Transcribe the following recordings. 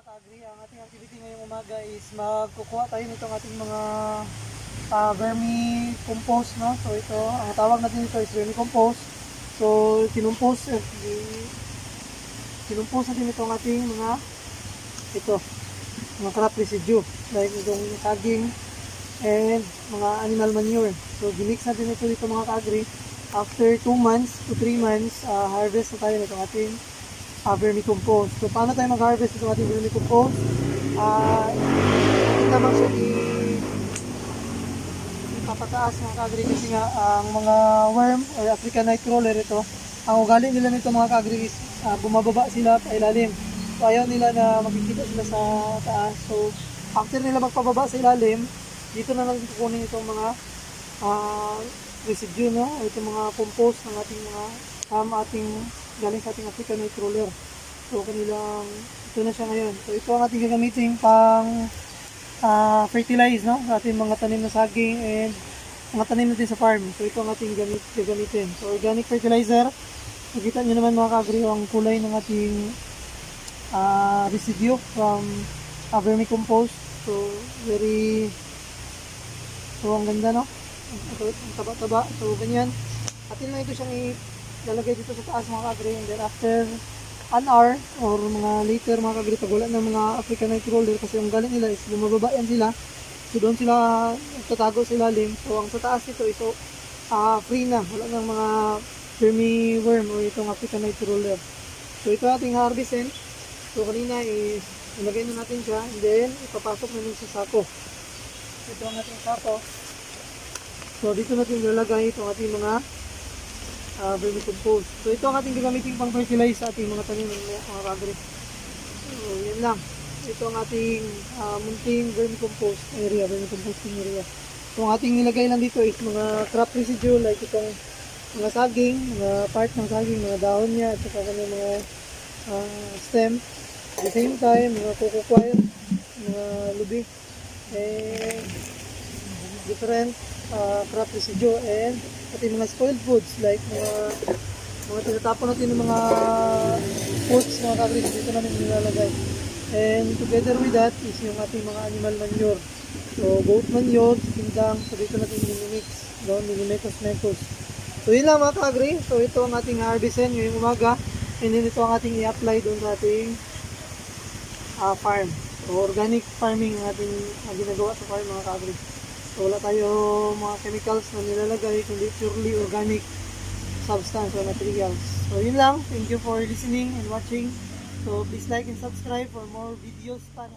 mga ka-agri, ang ating activity ngayong umaga is magkukuha tayo nitong ating mga uh, vermicompost, no? So ito, ang tawag natin ito is vermicompost. So, kinumpos, eh, di- kinumpos natin itong ating mga, ito, mga crop residue, like itong saging, and mga animal manure. So, gimix natin ito dito mga ka-agri. After 2 months to 3 months, uh, harvest na tayo nitong ating uh, vermicompost. So, paano tayo mag-harvest itong ating vermicompost? Uh, hindi naman siya i ipapataas mga ka-agri kasi nga ang mga worm or African night crawler ito, ang ugali nila nito mga ka-agri is uh, bumababa sila pa ilalim. So, ayaw nila na makikita sila sa taas. So, after nila magpababa sa ilalim, dito na natin kukunin itong mga ah, residue? O itong mga compost ng ating mga um, ating galing sa ating African night crawler. So, kanilang, ito na siya ngayon. So, ito ang ating gagamitin pang ah, fertilize, no? Sa ating mga tanim na saging and mga tanim natin sa farm. So, ito ang ating gamit, gagamitin. So, organic fertilizer. Nakita nyo naman mga kagri ang kulay ng ating ah, residue from uh, vermicompost. So, very So, ang ganda, no? Ang taba-taba. So, ganyan. Atin lang ito siyang ilalagay dito sa taas mga kagri. And then, after an hour or mga later mga kagri, pag wala ng mga African night roller kasi ang galing nila is bumababa yan sila. So, doon sila tatago sa ilalim. So, ang sa taas ito is so, ah, free na. Wala ng mga vermi worm o itong African night roller. So, ito ating harvestin. So, kanina is ilagay na natin siya and then ipapasok natin sa sako. Ito ang ating sako. So, dito natin ilalagay itong ating mga uh, vermicompost. So, ito ang ating gagamitin pang fertilize sa ating mga tanim ng mga kagri. So, yan lang. Ito ang ating uh, munting vermicompost area, vermicomposting area. So, ang ating nilagay lang dito is mga crop residue like itong mga saging, mga part ng saging, mga dahon niya, at saka kanyang mga ah, stem. At the same time, mga coco coir, mga lubi, and different uh, crop residue and pati mga spoiled foods like mga mga tinatapon natin ng mga foods mga kabris dito namin nilalagay. And together with that is yung ating mga animal manure. So goat manure, pindang so dito natin minimix doon minimekos mekos so yun lang mga kagri so ito ang ating harvestin ngayong umaga. And then ito ang ating i-apply doon sa ating ah, farm. So organic farming ang ating ah, ginagawa sa farm mga kagri So wala tayo mga chemicals na nilalagay, kundi purely organic substance or materials. So yun lang. Thank you for listening and watching. So please like and subscribe for more videos pa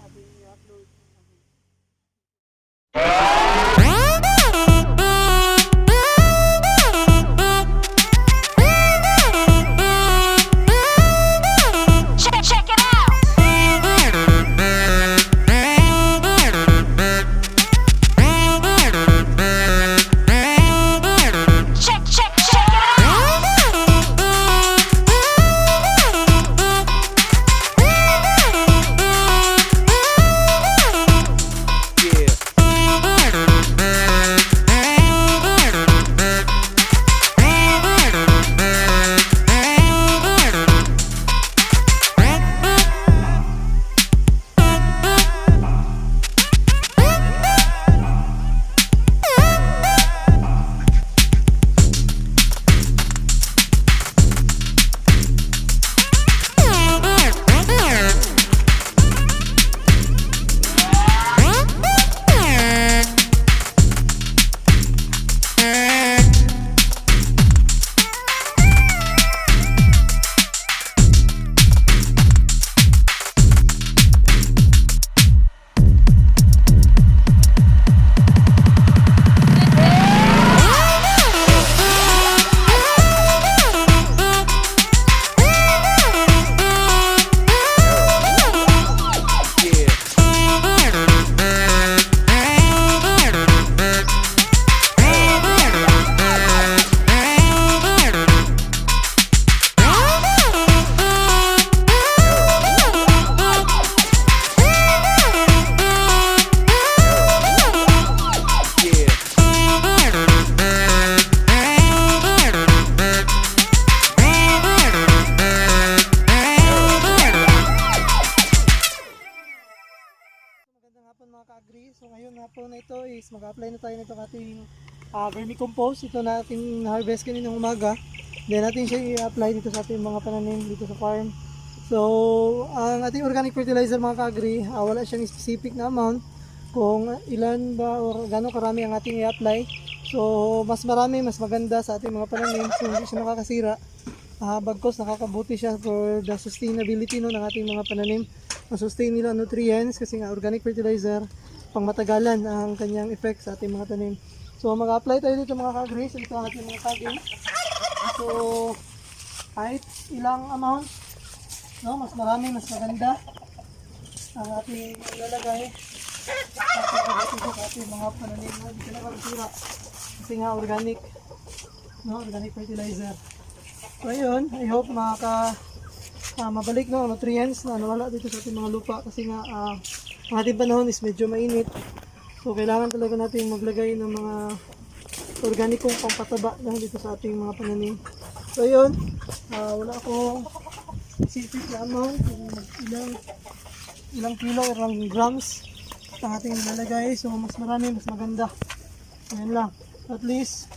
is mag-apply na tayo nito ating uh, vermicompost. Ito na ating harvest kaninang umaga. Then natin siya i-apply dito sa ating mga pananim dito sa farm. So ang ating organic fertilizer mga ka-agri, ah, wala siyang specific na amount kung ilan ba or gano'ng karami ang ating i-apply. So mas marami, mas maganda sa ating mga pananim. So hindi siya nakakasira. Ah, bagkos nakakabuti siya for the sustainability no, ng ating mga pananim. Ma-sustain nila nutrients kasi nga organic fertilizer pang matagalan ang kanyang effect sa ating mga tanim. So mag-apply tayo dito mga ka-agri. So ito ang ating mga saging. So kahit ilang amount, no, mas marami, mas maganda ang ating ilalagay sa ating mga pananim. Hindi ka nakakasira kasi nga organic, no, organic fertilizer. So ayun, I hope makaka ah, mabalik no, nutrients na nawala dito sa ating mga lupa kasi nga ah, ang ating panahon is medyo mainit. So kailangan talaga natin maglagay ng mga organikong pampataba na dito sa ating mga pananim. So ayun, ah, wala akong specific na amount kung ilang ilang kilo or ilang grams ang ating nilalagay. So mas marami, mas maganda. Ayan lang. At least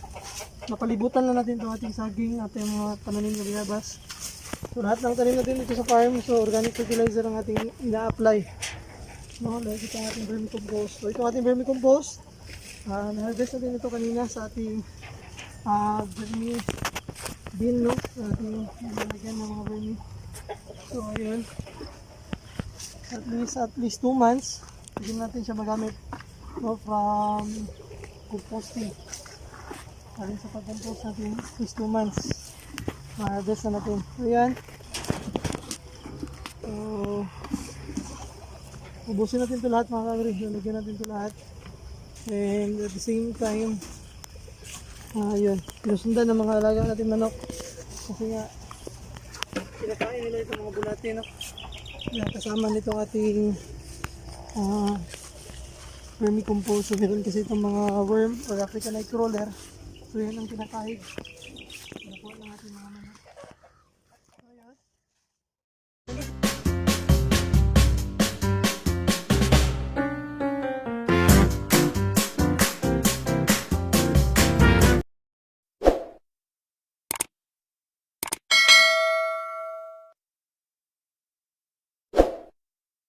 napalibutan na natin itong ating saging at yung mga pananim na binabas. So lahat ng tanim natin dito sa farm, so organic fertilizer ang ating ina-apply. No, like ito ating vermicompost. So ito ating vermicompost. Uh, na-harvest natin ito kanina sa ating uh, vermi bin, no? Sa ating nilagyan ng mga vermi. So ayun. At least, at least 2 months, hindi natin siya magamit no, from composting. Alin sa pag-compost natin is 2 months. Ma-harvest na natin. Ayan. Ubusin natin ito lahat mga kagri. Lalagyan natin ito lahat. And at the same time, ah yun, pinusundan ng mga alaga natin manok. Kasi nga, kinakain nila itong mga bulate, no? Kasama nitong ating ah vermicompost. So, meron kasi itong mga worm or African night crawler. So, yan ang kinakain.